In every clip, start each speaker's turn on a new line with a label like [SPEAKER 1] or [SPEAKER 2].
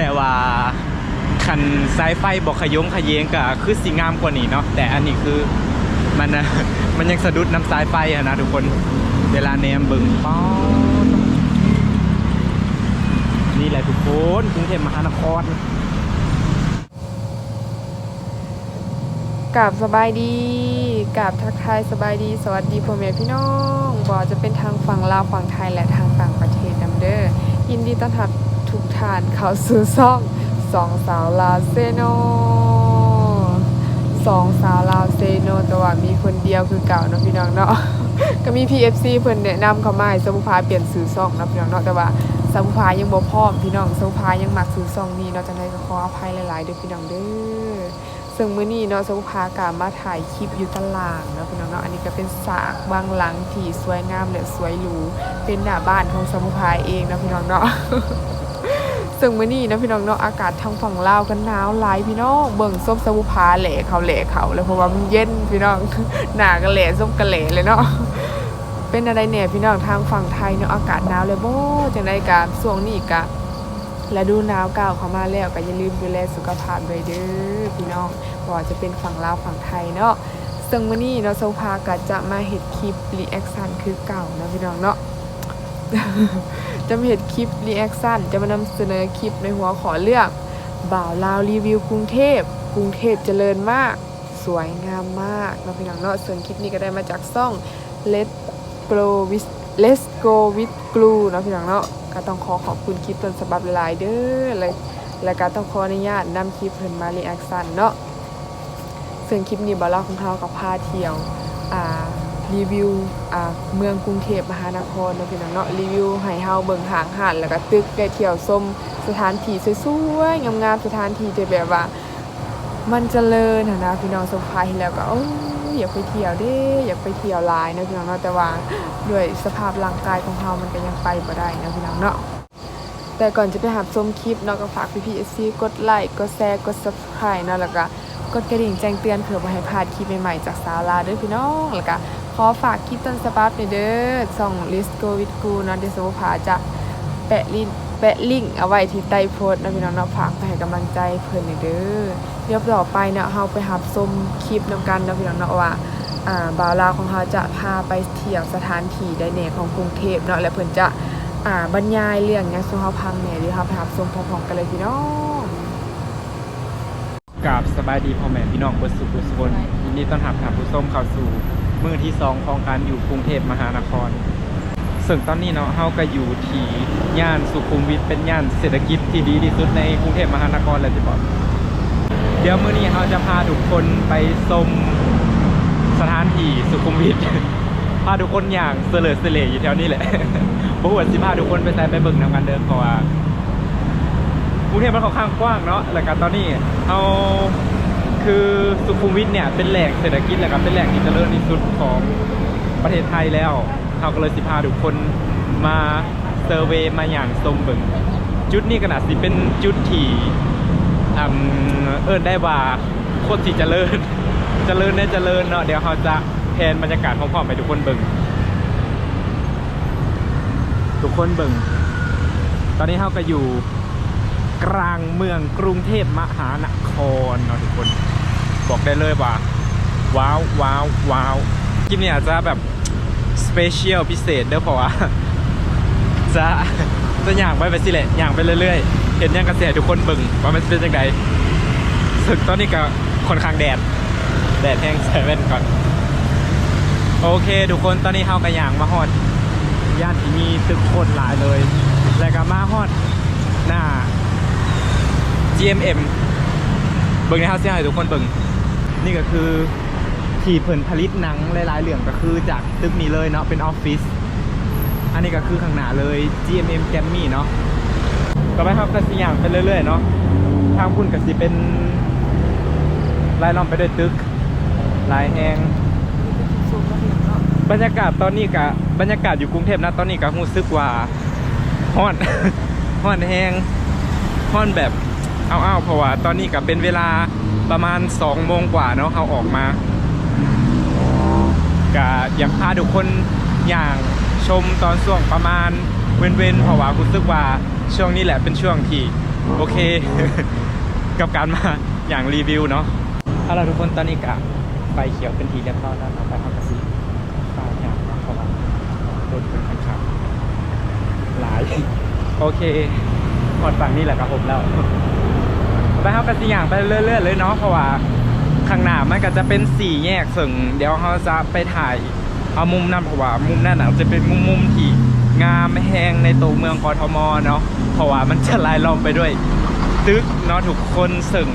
[SPEAKER 1] แต่ว่าคันสายไฟบอกขยงขยงก็คือสีงามกว่านี้เนาะแต่อันนี้คือมันนะมันยังสะดุดน้ำสายไฟอะนะทุกคนเวลาแนมบึงป๊อนี่แหละทุกคนกรุงเทพมหานคร
[SPEAKER 2] กับสบายดีกับทักทายสบายดี สวัสดีพ่อแม่พี่น้องบอจะเป็นทางฝั่งลาวฝั่งไทยและทางต่างประเทศนํเด้อยินดีต้อนรับ ทุกท่านเข้าสู่ซ่องสองสาวลาเซโนสองสาวลาวเซโนแต่ว่ามีคนเดียวคือเก่าเนาะพี่น้องเนาะก็มี PFC เพิ่นแนะนำเข้ามาให้สมุภาเปลี่ยนสื่อซ่องเนาะพี่น้องเนาะแต่ว่าสมุภายังบ่พร้อมพี่น้องสมุภายังมักสื่อซ่องนี้เนาะจังไดก็ขออภัยหลายๆเด้อพี่น้องเด้อซึ่งมื้อนี้เนาะสมุภากามาถ่ายคลิปอยู่ตลาดเนาะพี่น้องเนาะอันนี้ก็เป็นสากบางหลังที่สวยงามและสวยหรูเป็นหน้าบ้านของสมุภาเองเนาะพี่น้องเนาะ ซึ่งมื้อนี้นะพี่น้องเนาะอากาศทางฝั่งลาวก็หนาวหลายพี่น้องเบิ่งส้มสมุภาแหล่เขาแหล่เขาเลยเพราะว่ามันเย็นพี่น้องหนาก็แหล่ส้มก็แหล่เลยเนาะเป็นอะไรเนี่ยพี่น้องทางฝั่งไทยเนาะอากาศหนาวเลยบ่จังได๋กะช่วงนี้กะฤดูหนาวก้าวเข้ามาแล้วก็อย่าลืมดูแลสุขภาพด้วยเด้อพี่น้องบ่ว่าจะเป็นฝั่งลาวฝั่งไทยเนาะซึ่งมื้อนี้เนาะโซภาก็จะมาเฮ็ดคลิปรีแอคชั่นคือเก่านะพี่น้องเนาะ จะมาเฮ็ดคลิปรีแอคชั่นจะมานำเสนอคลิปในหัวขอเลือก บ่าวลาวรีวิวกรุงเทพ กรุงเทพเจริญมาก สวยงามมากเนาพี่น้องเนาะส่วนคลิปนี้ก็ได้มาจากซ่อง Let's Go with Let's Go with Glue เนาะพี่น้องเนาะก็ต้องขอขอบคุณคลิปต้นฉบับหลายเด้อเลยแล้วก็ต้องขออนุญาตนำคลิปเพิ่นมารีแอคชั่นเนาะซึ่งคลิปนี้บ่เล่าของเฮากับพาเที่ยวอ่า รีวิวอ่าเมืองกรุงเทพมหานครเนาะพี่น้องเนาะรีวิวให้เฮาเบิ่งหางหาดแล้วก็ตึกได้เที่ยวชมสถานที่สวยๆงามๆสถานที่ที่แบบว่า มันเจริญนะพี่น้องสงขลาเห็นแล้วก็โอ้ยอยากไปเที่ยวเด้อยากไปเที่ยวลายนะพี่น้องเนาะแต่ว่าด้วยสภาพร่างกายของเรามันก็ยังไปบ่ได้นะพี่น้องเนาะแต่ก่อนจะไปหาชมคลิปเนาะก็ฝากพี่พีเอซีกดไลค์กดแชร์กด subscribe เนาะแล้วก็กดกระดิ่งแจ้งเตือนเผื่อบ่ให้พลาดคลิปใหม่ๆจากสาวลาด้อพี่น้องแล้วก็ อฝากคลิปต้นฉบับนี่เด้อส่อง List Go with Go นะเดี๋ยวสมุภาจะแปะลิงก์แปะลิงก์เอาไว้ที่ใต้โพสต์นะพี่น้องเนาะฝากไปให้กำลังใจเพิ่นหน่อยเด้อเดี๋ยวต่อไปเนี่ยเฮาไปหับชมคลิปนำกันนะพี่น้องเนาะว่าอ่าบ่าวลาวของเฮาจะพาไปเที่ยวสถานที่ใดแหน่ของกรุงเทพเนาะและเพิ่นจะอ่าบรรยายเรื่องหยังสู่เฮาฟังแหน่เดี๋ยวเฮาไปหับชมพร้อมๆกันเลยพี่น้อง
[SPEAKER 1] กับสบายดีพ่อแม่พี่น้องเบิดสุขสุขคนยินดีต้อนรับท่านผู้ชมเข้าสู่ มือที่สองของการอยู่กรุงเทพมหานคร ซึ่งตอนนี้เนาะเฮาก็อยู่ที่ย่านสุขุมวิทเป็นย่านเศรษฐกิจที่ดีที่สุดในกรุงเทพมหานครเลยที่บอกเดี๋ยวมื้อนี้เฮาจะพาทุกคนไปชมสถานที่สุขุมวิทพาทุกคนอย่างเสลอเสลอยู่แถวนี้แหละบ่ว่าสิพาทุกคนไปใส่ไปเบิ่งนำกันเด้อเพราะว่ากรุงเทพมันค่อนข้างกว้างเนาะแล้วก็ตอนนี้เอา คือสุขุมวิทเนี่ยเป็นแหล่งเศรษฐกิจแล้วก็เป็นแหล่งที่เจริญที่สุดของประเทศไทยแล้วเขาก็เลยสิพาทุกคนมาเซอร์เวย์มาอย่างสมบึงจุดนี้ขนาดสิเป็นจุดที่เอิ้นได้ว่าโคตรที่เจริญเจริญได้เจริญเนาะเดี๋ยวเขาจะแทนบรรยากาศพร้อมๆไปทุกคนเบิ่งทุกคนเบิ่งตอนนี้เขาก็อยู่กลางเมืองกรุงเทพมหานครเนาะทุกคน บอกได้เลยว่า ว้าวว้าวว้าวคลิปนี้อาจจะแบบสเปเชียลพิเศษเด้อเพราะว่าจะจะอย่างไปไปสิแหละอย่างไปเรื่อยๆ เห็นย่างกระแสทุกคนบิ่งว่ามันเป็นยังไงสึกตอนนี้ก็ค่อนข้างแดด แดดแห้งใส่แว่นก่อน โอเค ทุกคนตอนนี้เฮากระย่างมาฮอดย่านที่มีตึกคตรหลายเลย แล้วก็มาฮอดหน้า GMM เบิ่งในเฮาเสียให้ทุกคนเบิ่ง นี่ก็คือที่เพิ่นผลิตหนังหลายๆเรื่องก็คือจากตึกนี้เลยเนาะเป็นออฟฟิศอันนี้ก็คือข้างหน้าเลย GMM g a m m y เนาะต่อไปครับกสิอย่างไปเรื่อยๆเนาะทางพุ่นกสิเป็นลายล้อมไปด้วยตึกลายแหงบรรยากาศตอนนี้กับบรรยากาศอยู่กรุงเทพนะตอนนี้ก็รู้สึกว่าฮ้อนฮ้อนแหงฮ้อนแบบเอาเอาๆเพราะว่าตอนนี้ก็เป็นเวลา ประมาณ2โมงกว่าเนาะเขาออกมาก็อยากพาทุกคนอย่างชมตอนช่วงประมาณเว้นๆเพราะว่ารู้สึกว่าช่วงนี้แหละเป็นช่วงที่โอเค กับการมาอย่างรีวิวเนาะเอาล่ะทุกคนตอนนี้กะไฟเขียวเป็นทีเรียบร้อยแล้วเราไปทำกระสีฟ้าอย่างเนาะเพราะว่ารถเป็นคันขับหลาย โอเคหมดฝั่งนี้แหละครับผมแล้ว ไปเขากระสีอย่างไปเรื่อยๆเลยเนาะเพราะว่าข้างหน้ามันก็จะเป็นสี่แยกซึ่งเดี๋ยวเราจะไปถ่ายเอามุมนั้นเพราะว่ามุมนั้นน่ะจะเป็นมุมมุมที่งามแหงในตัวเมืองกทมเนาะเพราะว่ามันจะลายล้อมไปด้วยตึกเนาะทุกคนซึ่ง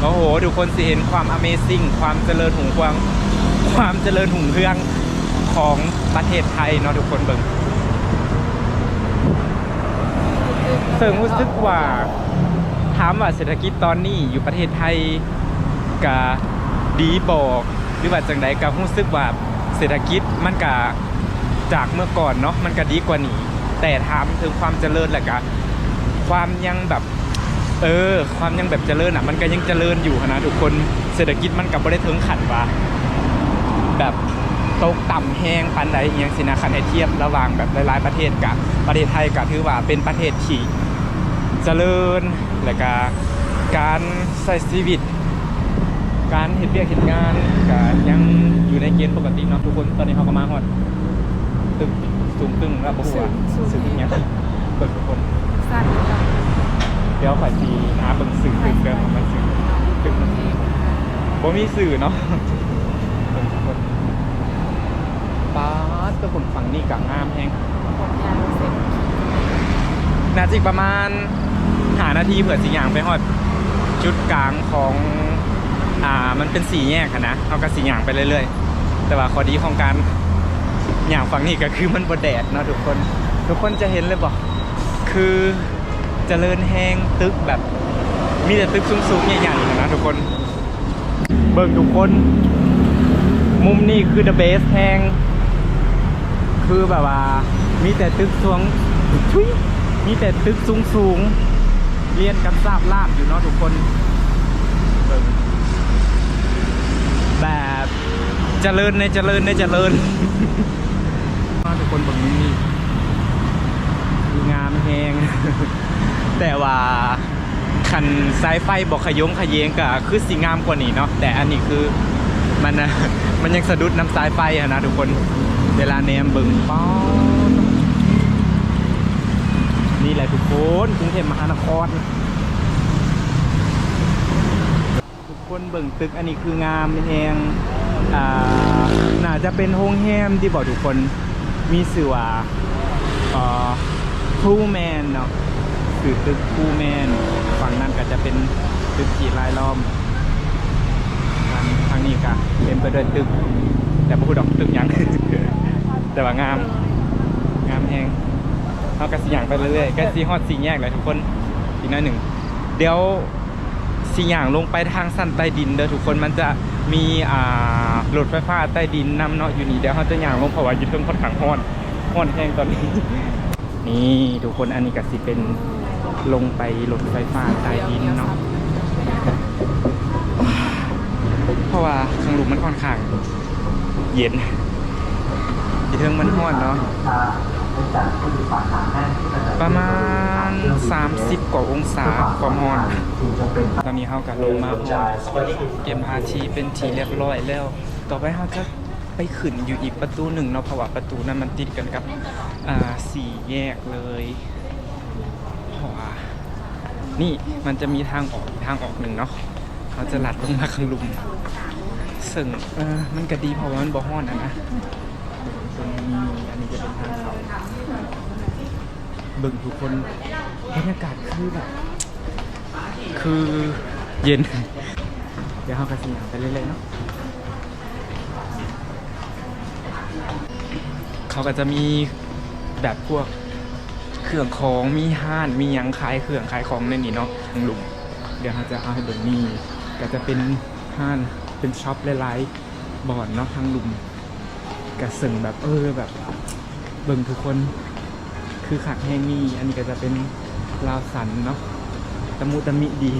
[SPEAKER 1] โอ้โหทุกคนสิเห็นความ Amazing ความเจริญหุ่งเรืองความเจริญหุ่งเรืองของประเทศไทยเนาะทุกคนเบิ่งซึ่งรู้สึกว่า ถามว่าเศรษฐกิจตอนนี้อยู่ประเทศไทยกะดีบอกหรือว่าจังใดก็รู้สึกว่าเศรษฐกิจมันกะจากเมื่อก่อนเนาะมันก็ดีกว่านี้ แต่ถามถึงความเจริญแหละกะความยังแบบเออ ความยังแบบเจริญอะ มันก็ยังเจริญอยู่นะทุกคนเศรษฐกิจมันกับไม่ได้ถึงขันว่าแบบตกต่ำแห้งปันใดอย่างสินะคันให้เทียบระหว่างแบบหลายๆประเทศกับประเทศไทยก็ถือว่าเป็นประเทศที่เจริญ และก็การใช้ชีวิต การเห็นเรียกเห็นงานก็ยังอยู่ในเกณฑ์ปกติเนาะทุกคนตอนนี้เขาก็มาฮอดตึกสูงตึงแล้วบอกว่า
[SPEAKER 2] สูง
[SPEAKER 1] สึกอย่างเงี้ยเปิดทุกคน
[SPEAKER 2] สั้นจัง
[SPEAKER 1] เดี๋ยวข่อยจีหาเบิ่งสื่อตึกเด้อมันสื่อตึกมันบ่มีสื่อเนาะเบิ่งทุกคนป๊าดก็คนฝั่งนี้กับงามแฮง
[SPEAKER 2] ผมยาวเสร็จ
[SPEAKER 1] นาจิกประมาณ หานาทีเผื่อสิอย่างไปฮอดจุดกลางของอ่ามันเป็นสี่แยกอะนะเอาก็สีอย่างไปเรื่อยๆ แต่ว่าข้อดีของการอย่างฝั่งนี้ก็คือมันบ่แดดเนาะทุกคนทุกคนจะเห็นเลยบอกคือเจริญแห้งตึกแบบมีแต่ตึกสูงๆใหญ่ๆนะทุกคน เบิ่งทุกคน มุมนี้คือ the best แห้งคือแบบว่ามีแต่ตึกสูงมีแต่ตึกสูงๆ เรียนกันทราบลาบอยู่เนาะทุกคนเบิ่งแบบเจริญในเจริญในเจริญมาทุกคนเบิ่งมุมนี้คืองามแหงแต่ว่าคันสายไฟบอกขยงขยงก็คือสีงามกว่านี้เนาะแต่อันนี้คือมันมันยังสะดุดน้ำสายไฟอะนะทุกคนเวลาแนมเบิ่งป๊อด นี่แหละทุกคนกรุงเทพมหานคร ทุกคนเบิ่งตึกอันนี้คืองามแหงอ่าน่าจะเป็นโฮงแฮมที่บอกทุกคนมีสื่อว่าคูแมนเนาะคือตึกคูแมนฝั่งนั้นก็จะเป็นตึกขี่ลายล้อมทางนี้ก็เป็นไปด้วยตึก แต่บ่พูดดอกตึกยังแต่ว่างาม งามแฮง เอากระสีอย่างไปเรื่อยๆกระสีฮอดสีแยกเลยทุกคนอีกน้อยหนึ่ง เดี๋ยวสิ่งอย่างลงไปทางสั้นใต้ดินเด้อทุกคนมันจะมีอ่ารถไฟฟ้าใต้ดินนำเนาะอยู่นี่เดี๋ยวเขาจะย่างลงเพราะว่าอยู่เทิงค่อนข้างฮอนฮ้อนแห้งตอนนี้ นี่ทุกคนอันนี้ก็สิเป็นลงไปรถไฟฟ้าใต้ดินเนาะเพราะว่าข้างลุมมันค่อนข้างเย็นอยู่เทิงมันฮ้อนเนาะ ประมาณ 30 กว่าองศาความร้อนตอนนี้เขากับลงมาเอ็มอาทีเป็นทีเรียบร้อยแล้ว ต่อไปเขาจะไปขึ้นอยู่อีกประตูหนึ่งเนาะเพราะว่าประตูนั้นมันติดกันกับอ่าสี่แยกเลยเพราะว่านี่มันจะมีทางออกทางออกหนึ่งเนาะเขาจะหลัดลงมาข้างลุมซึ่งเออมันก็ดีเพราะว่ามันบ่ฮ้อนอะนะ ตรงนี้อันนี้จะเป็นทางเขาเบิ่งทุกคนบรรยากาศคือแบบคือเย็น เดี๋ยวเรากระสียางไปเรื่อยๆเนาะเขาก็จะมีแบบพวกเครื่องของมีห้านมียังขายเครื่องขายของในนี้เนาะทางลุมเดี๋ยวเราจะเอาให้เบิ่งนี่ก็จะเป็นห้านเป็นช็อปหลายๆบ่อนเนาะทางลุม กระสึงแบบเออแบบเบิ่งทุกคนคือขักแห้งนี่ อันนี้ก็จะเป็นลาวสันเนาะตะมุตะมิดี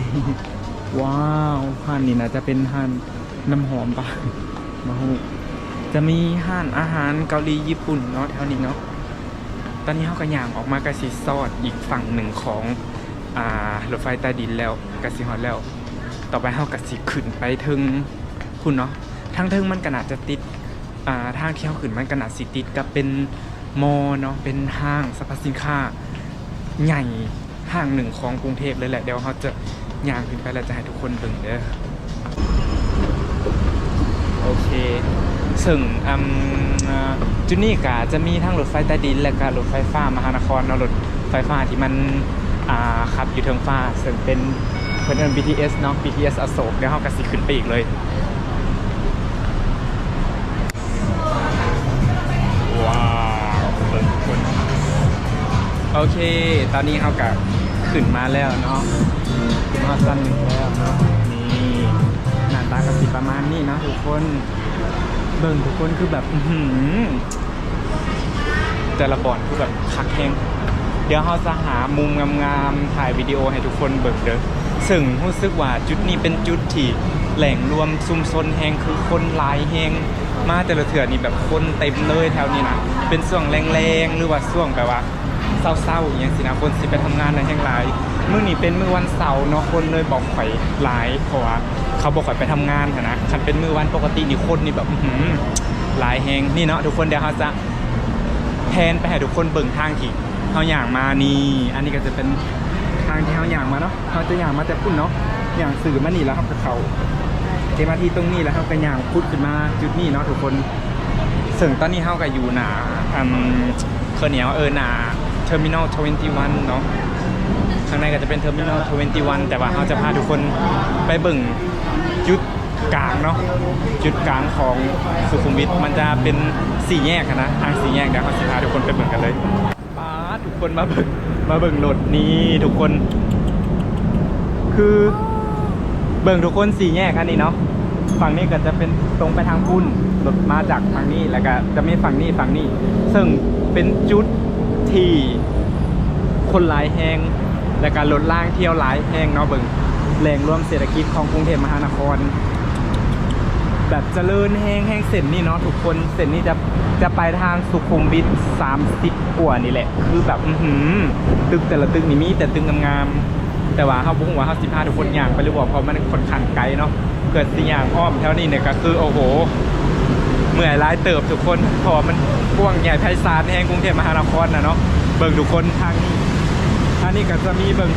[SPEAKER 1] ว้าวห้านนี่นะจะเป็นห้านน้ำหอมปะมาฮูจะมีห้านอาหารเกาหลีญี่ปุ่นเนาะแถวนี้เนาะตอนนี้เขากระย่างออกมากระสิซอดอีกฝั่งหนึ่งของอ่ารถไฟใต้ดินแล้วกระสิฮอดแล้ว ต่อไปเฮากสิขึ้นไปถึงคุณเนาะทางทิงมันก็น่าจะติด อ่าทางที่เฮาขึ้นมันกน่าสิติดกับเป็นมอเนาะเป็นห้างสรรพสินค้า ใหญ่ห้างหนึ่งของกรุงเทพเลยแหละเดี๋ยวเขาจะย่างขึ้นไปแล้วจะให้ทุกคนเบิ่งเด้อโอเคซึ่งอืมจุดนี้ก็จะมีทั้งรถไฟใต้ดิน และก็รถไฟฟ้ามหานครเนาะรถไฟฟ้าที่มันอ่าขับอยู่เทิงฟ้าซึ่งเป็นเพื่อน BTS เนาะ BTS อโศกเดี๋ยวเขาก็สิขึ้นไปอีกเลย โอเค ตอนนี้เขากับขึ้นมาแล้วเนาะขึ้นมาสั้นหนึ่งแล้วเนาะนี่หน้าตากระสิประมาณนี้เนาะทุกคนเบิ่งทุกคนคือแบบแต่ละบอนคือแบบคักแหงเดี๋ยวเขาจะหามุมงามๆถ่ายวิดีโอให้ทุกคนเบิ่งเด้อซึ่งรู้สึกว่าจุดนี้เป็นจุดที่แหล่งรวมชุมชนแหงคือคนหลายแหงมาแต่ละเถื่อนี่แบบคนเต็มเลยแถวนี้นะเป็นช่วงแรงๆหรือว่าช่วงแบบว่า เศร้าๆอย่างนี้สินะคนสิไปทำงานในแห่งหลายมื้อนี้เป็นมื้อวันเสาร์เนาะคนเลยบอกข่อยหลายเพราะว่าเขาบอกข่อยไปทำงานหั้นนะคันเป็นมื้อวันปกตินี่คนนี่แบบอื้อหือหลายแฮงนี่เนาะทุกคนเดี๋ยวเขาจะ แทนไปให้ทุกคนเบิ่งทางที่เขาอย่างมานี่อันนี้ก็จะเป็นทางที่เขาอย่างมาเนาะเขาจะอย่างมาแต่พุ่นเนาะอย่างสื่อมานี่แล้วเขาก็เขาเทมาที่ตรงนี้แล้วเขาก็อย่างพุดขึ้นมาจุดนี้เนาะทุกคน ซึ่งตอนนี้เฮาก็อยู่หนาอืมเคอเหนียวเออหนา อร์มินอล21 เนาะข้างในก็จะเป็นเทอร์มินอล21 แต่ว่าเฮาจะพาทุกคนไปเบิ่งจุดกลางเนาะจุดกลางของสุขุมวิทมันจะเป็นสี่แยกนะทางสี่แยกเดี๋ยวเฮาจะพาทุกคนไปเบิ่งกันเลยป้าทุกคนมาเบิ่งมาเบิ่งรถนี่ทุกคน คือเบิ่งทุกคนสี่แยกอันนี้เนาะฝั่งนี้ก็จะเป็นตรงไปทางพุ่นรถมาจากฝั่งนี้แล้วก็จะมีฝั่งนี้ฝั่งนี้ ซึ่งเป็นจุด ที่คนหลายแหงและการรถล่างเที่ยวหลายแหงเนาะเบิ่งแหล่งรวมเศรษฐกิจของกรุงเทพมหานคร แบบเจริญแหงแหงเส้นนี่เนาะทุกคนเส้นนี้จะจะไปทางสุขุมวิท30กว่านี่แหละ คือแบบอือหือตึกแต่ละตึกนี่มีแต่ตึกงามๆแต่ว่าเขาบุ้งว่าเขาสิพาทุกคนอย่างไปหรือบอกเพราะมันค่อนข้างไกลเนาะเกิดสิอย่างอ้อมแถวนี้เนี่ยก็คือโอ้โห เมื่อยร้ายเติบทุกคนเพราะมันกว้างใหญ่ไพศาลแห่งกรุงเทพมหานครนะเนาะเบิ่งทุกคนทางนี้ทางนี้ก็จะมีเบิ่ง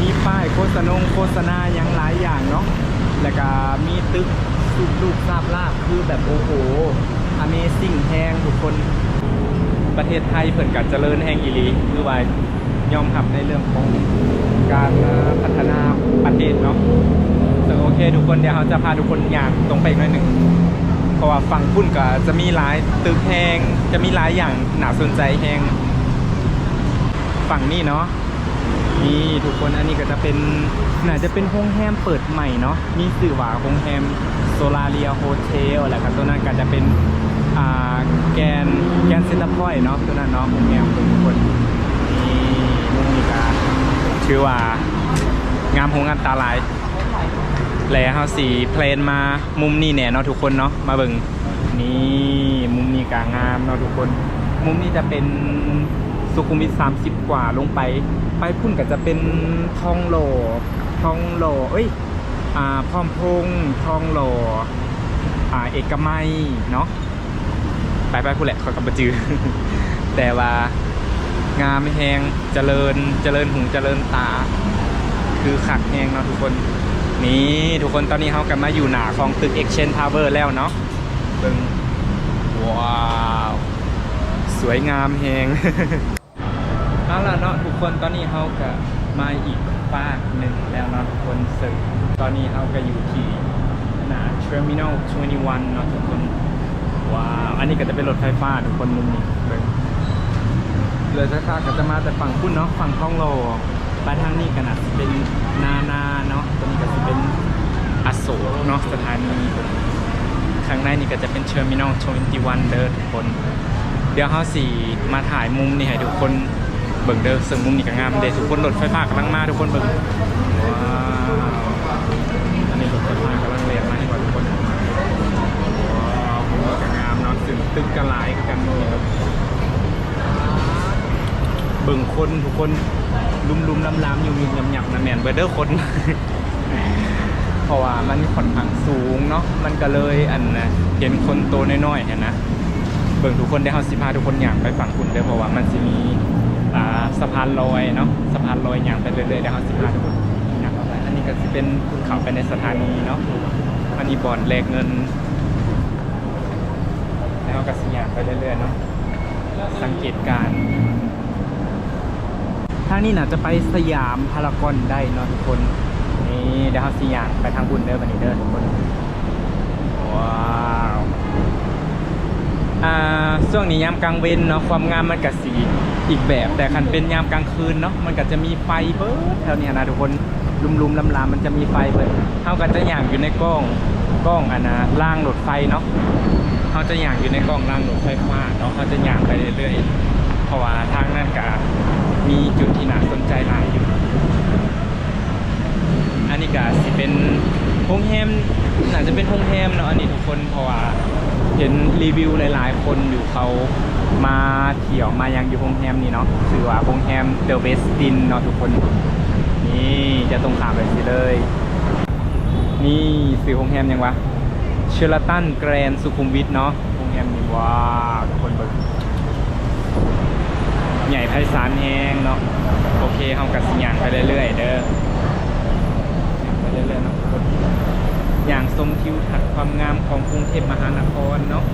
[SPEAKER 1] มีป้ายโฆษณงโฆษณาอย่างหลายอย่างเนาะแล้วก็มีตึกสุดลูกทราบลาบคือแบบโอ้โห Amazing แฮงทุกคนประเทศไทยเพิ่นกัเจริญแห่งอีหลีคือว่ายอมรับในเรื่องของการพัฒนาประเทศเนาะแต่โอเคทุกคนเดี๋ยวเราจะพาทุกคนอย่างตรงไปอีกหน่อยหนึ่ง เพราะว่าฝั่งพุ่นก็จะมีหลายตึกแหงจะมีหลายอย่างน่าสนใจแหงฝั่งนี้เนาะนี่ทุกคนอันนี้ก็จะเป็นน่าจะเป็นโรงแรมเปิดใหม่เนาะมีสื่อว่าโรงแรมโซลาเรียโฮเทลแล้วก็ตัวนั้นก็จะเป็นอ่าแกนแกนเซ็นต์พอยเนาะตัวนั้นเนาะโรงแรมทุกคนนี่มุมนี้ก็ชื่อว่างามหงงามตาลาย แล้วเฮาสีเพลนมามุมนี้เนี่ยเนาะทุกคนเนาะมาเบิ่งนี่มุมนี้กางามเนาะทุกคน มุมนี้จะเป็นสุขุมวิท30 กว่าลงไป ไปพุ่นก็จะเป็นทองหล่อทองหล่อเอ้ยอ่าพร้อมพงษ์ทองหล่ออ่าเอกมัยเนาะไปไปพูดแหละขอกำปจือ แต่ว่างามแหงเจริญเจริญหูเจริญตา คือขักแหงเนาะทุกคน นี่ทุกคนตอนนี้เขากลับมาอยู่หนาของตึก Exchange Tower แล้วเนาะเบิ่งว้าวสวยงามแฮงเอาล่ะเนาะทุกคนตอนนี้เขาก็มาอีกฝากหนึ่งแล้วเนาะทุกคนซึ่งตอนนี้เขาก็อยู่ที่หนา Terminal 21เนาะทุกคนว้าวอันนี้ก็จะเป็นรถไฟฟ้าทุกคนมุมนี้เบิ่งเลยสักพักก็จะมาแต่ฝั่งพุ่นเนาะฝั่งคลองโล ไปทางนี้กันนะเป็นนานาเนาะตรงนี้ก็จะเป็นอโศกเนาะสถานีข้างในนี่ก็จะเป็นเชอร์มินอล21เด้อทุกคน เดี๋ยวเฮาสี่มาถ่ายมุมนี่ให้ทุกคนเบิ่งเด้อซึ่งมุมนี้ก็งามเด้ทุกคนรถไฟฟ้ากำลังมาทุกคนเบิ่งว้าวอันนี้รถไฟฟ้ากำลังเรียนมาให้ก่อนทุกคนว้าวมุมนี้ก็งามเนาะซึ่งตึกกระหลายกันนี่ครับเบิ่งคนทุกคน ลุ่มลุ่มลำลำอยู่ยุ่งยำยำนะแมนเบอร์เดอร์คน เพราะว่ามันค่อนข้างสูงเนาะมันก็เลยอันนะเห็นคนโตน้อยๆเห็นนะเบิ่งทุกคนได้เฮาสิพาทุกคนอย่างไปฝั่งคุณเด้อเพราะว่ามันจะมีอ่าสะพานลอยเนาะสะพานลอยอย่างไปเรื่อยๆเดี๋ยวเฮาสิพาทุกคนอย่างเข้าไปอันนี้ก็จะเป็นคุณเขาไปในสถานีเนาะอันนี้บอนแลกเงิน แล้วก็สิอย่างไปเรื่อยๆเนาะสังเกตการ ทางนี้น่าจะไปสยามพารากอนได้เนาะทุกคน นี่เดี๋ยวเราสิอย่างไปทางบุญเด้อบันนี้เด้อทุกคน ว้าวอ่าช่วงนี้ยามกลางเว้นเนาะความงามมันก็สีอีกแบบแต่คันเป็นยามกลางคืนเนาะมันก็จะมีไฟเบิดแถวเนี้ยนะทุกคนลุมๆลำๆมันจะมีไฟเบิดเท่ากันจะอย่างอยู่ในกล้องกล้องอันนะล่างรถไฟเนาะเขาจะอย่างอยู่ในกล้องล่างรถไฟฟ้าเนาะเขาจะอย่างไปเรื่อยๆ เพราะว่าทางนั้นก็มีจุดที่น่าสนใจหลายอยู่ อันนี้ก็สิเป็นโฮงแฮมน่าจะเป็นโฮงแฮมเนาะอันนี้ทุกคนเพราะว่าเห็นรีวิวหลาย ๆ คนอยู่เขามาเที่ยวมายังอยู่โฮงแฮมนี่เนาะชื่อว่าโฮงแฮมเดอะเวสตินเนาะทุกคน นี่จะตรงขามเลยสิเลย นี่สื่อโฮงแฮมยังวะเชอร์ตันแกรนสุขุมวิทเนาะโฮงแฮมนี่ว้าทุกคนเบิ่ง ใหญ่ไพศาลแฮงเนาะโอเคเฮากับสิย่างไปเรื่อยๆเด้อไปเรื่อยๆเนาะอย่างทรงทิวทัศน์ความงามของกรุงเทพมหานครเนาะ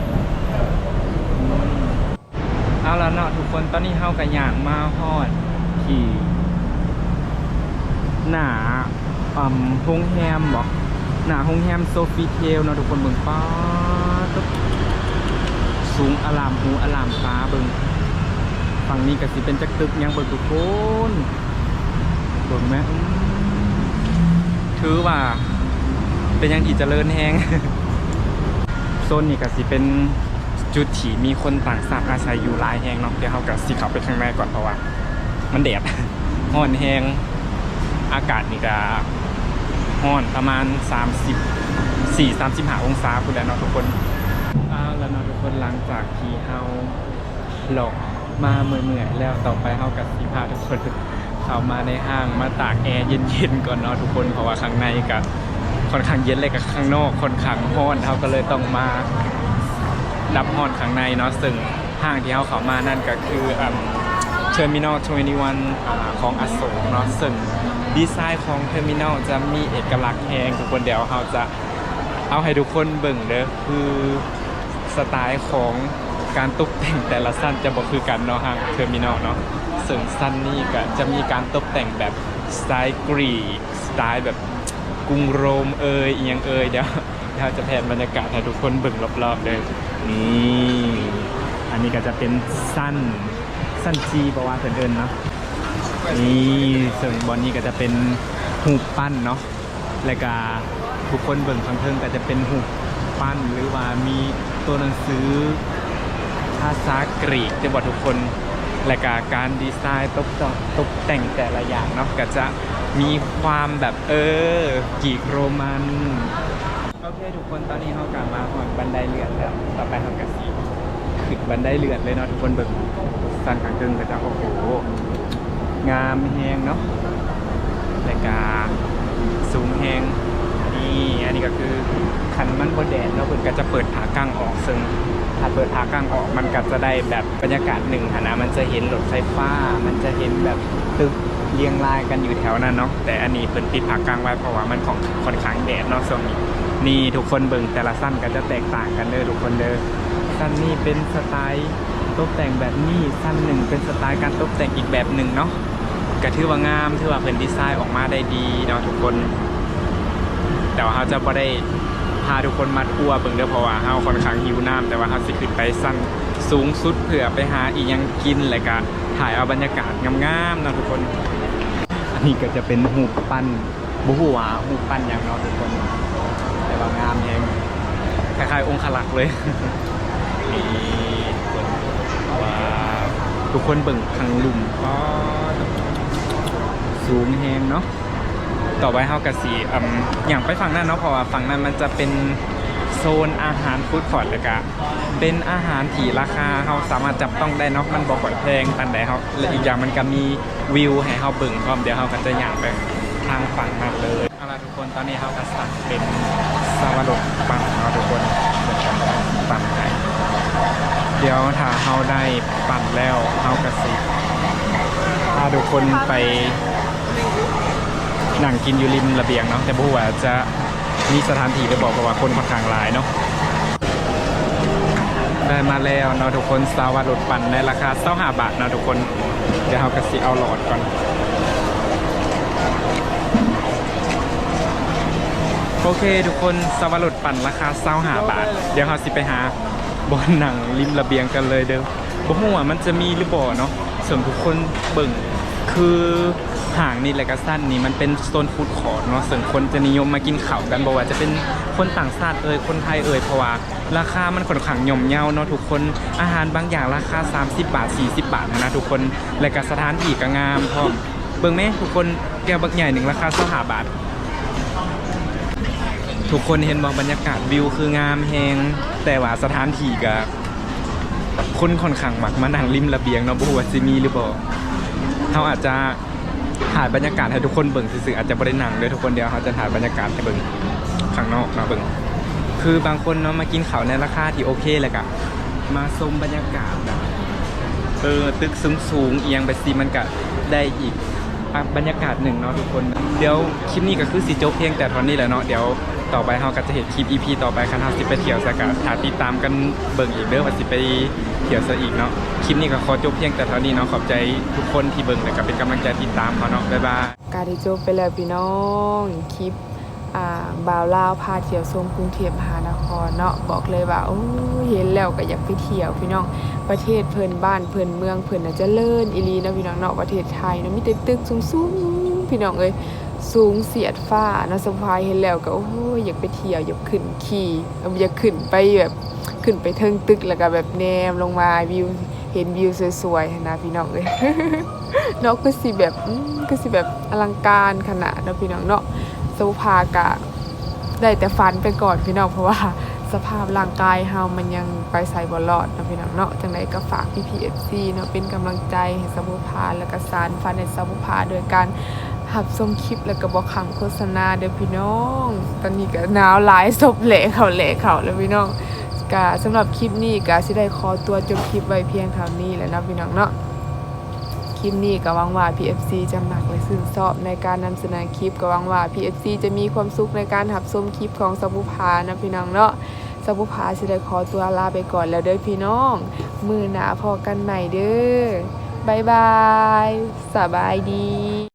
[SPEAKER 1] เอาละเนาะทุกคนตอนนี้เฮากับอย่างมาฮอดที่หนาอ่าโรงแรมบอกหนาโรงแรมโซฟีเทลเนาะทุกคนเบิ่งป้าสูงอลามหูอลามฟ้าเบิ่ง ฝั่งนี้ก็สิเป็นจักตึกยังเบิ่งทุกคนเบิ่งไหมถือว่า เป็นยังที่เจริญแฮงโซนนี้ก็สิเป็นจุดที่มีคนต่างชาติอาศัยอยู่หลายแฮงเนาะเดี๋ยวเราก็สิเข้าไปข้างในก่อนเพราะว่า มันแดดร้อนแฮงอากาศนี่ก็ร้อนประมาณ 30 4 35องศาพุ่นแล้วเนาะทุกคนอ้าวแล้วเนาะทุกคนหลังจากที่เฮาหลอก มาเมื่อยๆแล้วต่อไปเฮากับสิพาทุกคนเข้ามาในห้างมาตากแอร์เย็นๆก่อนเนาะทุกคนเพราะว่าข้างในก็ค่อนข้างเย็นเลยกับข้างนอกค่อนข้างร้อนเขาก็เลยต้องมาดับร้อนข้างในเนาะซึ่งห้างที่เขาเข้ามานั่นก็คือเทอร์มินอล21อ่าของอโศกเนาะซึ่งดีไซน์ของเทอร์มินอลจะมีเอกลักษณ์แฮงทุกคนเดี๋ยวเขาจะเอาให้ทุกคนเบิ่งเด้อคือสไตล์ของ การตกแต่งแต่ละสั้นจะบอกคือกันเนาะห้างเทอร์มินอลเนาะส่วนสั้นนี่ก็จะมีการตกแต่งแบบสไตล์กรีกสไตล์แบบกรุงโรมเอยอียงเอยเดี๋ยวเดี๋ยวจะแผนบรรยากาศให้ทุกคนเบิ่งรอบๆเลยนี่อันนี้ก็จะเป็นสั้นสั้นจีบอกว่าเพิ่นเอินเนาะนี่ส่วนบอลนี้ก็จะเป็นหูปั้นเนาะแล้วก็ทุกคนเบิ่งข้างเทิงก็จะเป็นหูปั้นหรือว่ามีตัวหนังสือาษากรีกจะบอกทุกคนและกการดีไซน์ตกแต่งตกแต่งแต่ละอย่างเนาะก็จะมีความแบบเออกรีกโรมันโอเคทุกคนตอนนี้เขากลับมาหอนบันไดเลื่อนแล้วต่อไปเขากระสีขึ้นบันไดเลื่อนเลยเนาะทุกคนเบิ่งสั่นขางตึงก็จะโอ้โหงามแฮงเนาะและกาสูงแฮง นี่อันนี้ก็คือคันมันบนแดดเนาะเพิ่นก็จะเปิดผากลางออกซึ่งถ้าเปิดผากลางออกมันก็จะได้แบบบรรยากาศหนึ่งหนะมันจะเห็นรถไฟฟ้า มันจะเห็นแบบตึกเรียงรายกันอยู่แถวนั้นเนาะแต่อันนี้เพิ่นปิดผากลางไว้เพราะว่ามันของค่อนข้างแดดเนาะช่วงนี้นี่ทุกคนเบิ่งแต่ละสั้นก็จะแตกต่างกันเด้อทุกคนเด้อสั้นนี่เป็นสไตล์ตกแต่งแบบนี้สั้นหนึ่งเป็นสไตล์การตกแต่งอีกแบบหนึ่งเนาะก็ถือว่างามถือว่าเพิ่นดีไซน์ออกมาได้ดีเนาะทุกคน แต่ว่าเขาจะบ่ได้พาทุกคนมาทัวร์เบิ่งเด้อเพราะว่าเขาค่อนข้างหิวน้ำแต่ว่าเขาสิขึ้นไปสั้นสูงสุดเพื่อไปหาอีกยังกินแล้วก็ถ่ายเอาบรรยากาศงามๆนะทุกคน อันนี้ก็จะเป็นหูปั้นบุหัวหูปั้นอย่างเนาะทุกคน แต่ว่างามแฮงคล้ายๆองค์ขลักเลยนี่ทุกคนว้าวทุกคนเบิ่งขังลุมก็สูงแฮงเนาะ ต่อไปเฮากะสีอย่างไปฝั่งนั้นเนาะเพราะว่าฝั่งนั้นมันจะเป็นโซนอาหารฟู้ดคอร์ทเลยกะเป็นอาหารที่ราคาเขาสามารถจับต้องได้เนาะมันบอกก่อยแพงปันใดเขาและอีกอย่างมันก็มีวิวให้เขาเบิ่งพร้อมเดี๋ยวเขาก็จะย่างไปทางฝั่งนั้นเลยเอาล่ะทุกคนตอนนี้เขาก็สั่งเป็นซาวาดกปั่นเนาะทุกคนปั่นให้เดี๋ยวถ้าเขาได้ปั่นแล้วเขาก็สิพาทุกคนไป นั่งกินอยู่ริมระเบียงเนาะแต่บ่ว่าจะมีสถานที่หรือบอกว่าคนค่อนข้างหลายเนาะได้มาแล้วเนาะทุกคนสาวารถปั่นในราคา25บาทเนาะทุกคนเดี๋ยวเราก็สิเอาหลอดก่อนโอเคทุกคนสาวารถปั่นราคา25บาท เดี๋ยวเราสิไปหาบอนหนังริมระเบียงกันเลยเด้อบ่ฮู้ว่ามันจะมีหรือบ่เนาะส่วนทุกคนเบิ่ง คือห่างนี่แหละก็สั้นนี่มันเป็นโซนฟู้ดคอร์ทเนาะส่วนคนจะนิยมมากินข้าวกันบ่ว่าจะเป็นคนต่างชาติเอ่ยคนไทยเอ่ยเพราะว่าราคามันค่อนข้างย่อมเยาเนาะทุกคนอาหารบางอย่างราคา 30 บาท 40 บาทนะทุกคนและก็สถานที่ก็งามพร้อมเบิ่งแม่ทุกคนแก้วบักใหญ่หนึ่งราคา25บาท ทุกคนเห็นบอกบรรยากาศวิวคืองามแฮงแต่ว่าสถานที่ก็คนค่อนข้างมักมานั่งริมระเบียงเนาะบ่ว่าสิมีหรือบ่ เขาอาจจะถ่ายบรรยากาศให้ทุกคนเบิ่งซื่อๆอาจจะบ่ได้นั่งเด้อทุกคนเดียวเขาจะถ่ายบรรยากาศให้เบิ่งข้างนอกนาะเบิ่งคือบางคนเนาะมากินข้าวในราคาที่โอเคเลยก็มาชมบรรยากาศแบบเออตึกสูงๆเอียงไปสิมันก็ได้อีกบรรยากาศหนึ่งเนาะทุกคน เดี๋ยวคลิปนี้ก็คือสีโจ๊กเพียงแต่ตอนนี้แหละเนาะเดี๋ยว ต่อไปเราก็จะเห็นคลิป EP ต่อไปคันเราสิไปเที่ยวสกัดถ้าติดตามกันเบิ่งอีกเด้อว่าสิไปเที่ยวซะอีกเนาะคลิปนี้ก็ขอจบเพียงแต่เท่านี้เนาะขอบใจทุกคนที่เบิ่งและก็เป็นกำลังใจติดตามเขาเนาะบ๊ายบาย
[SPEAKER 2] การได้จบไปแล้วพี่น้องคลิปอ่าบ่าวลาวพาเที่ยวชมกรุงเทพมหานครเนาะบอกเลยว่าโอ้เห็นแล้วก็อยากไปเที่ยวพี่น้องประเทศเพิ่นบ้านเพิ่นเมืองเพิ่นน่ะเจริญอีหลีเนาะพี่น้องเนาะประเทศไทยเนาะมีแต่ตึกสูงๆพี่น้องเอ้ย สูงเสียดฟ้าเนาะสะพายเห็นแล้วก็โอ้ยอยากไปเที่ยวอยากขึ้นขี่อยากขึ้นไปแบบขึ้นไปเทิงตึกแล้วก็แบบแนมลงมาวิวเห็นวิวสวยๆนะพี่น้องเอ้ยเนาะคือสิแบบคือสิแบบอลังการขนาดนาะพี่น้องเนาะสุภากะได้แต่ฝันไปก่อนพี่น้องเพราะว่าสภาพร่างกายเฮามันยังไปใส่บ่รอดนะพี่น้องเนาะจังไดก็ฝากพี่พีเอฟซีเนาะเป็นกำลังใจให้สมุภาแล้วก็สารฝันให้สมุภาโดยการ หับชมคลิปแล้วก็บอกขังโฆษณาเด้อพี่น้อง ตอนนี้ก็หนาวหลายศพแหละเขาแหละเขาแล้วพี่น้องกะสำหรับคลิปนี้ก็สิได้ขอตัวจบคลิปไว้เพียงเท่านี้แล้วนะพี่น้องเนาะคลิปนี้ก็หวังว่า PFC จะหมักและซื่นชอบในการนำเสนอคลิปก็หวังว่า PFC จะมีความสุขในการหับชมคลิปของสบุภานะพี่น้องเนาะสบุภาสิได้ขอตัวลาไปก่อนแล้วเด้อพี่น้อง มือหนาพอกันใหม่เด้อบายบายสบายดี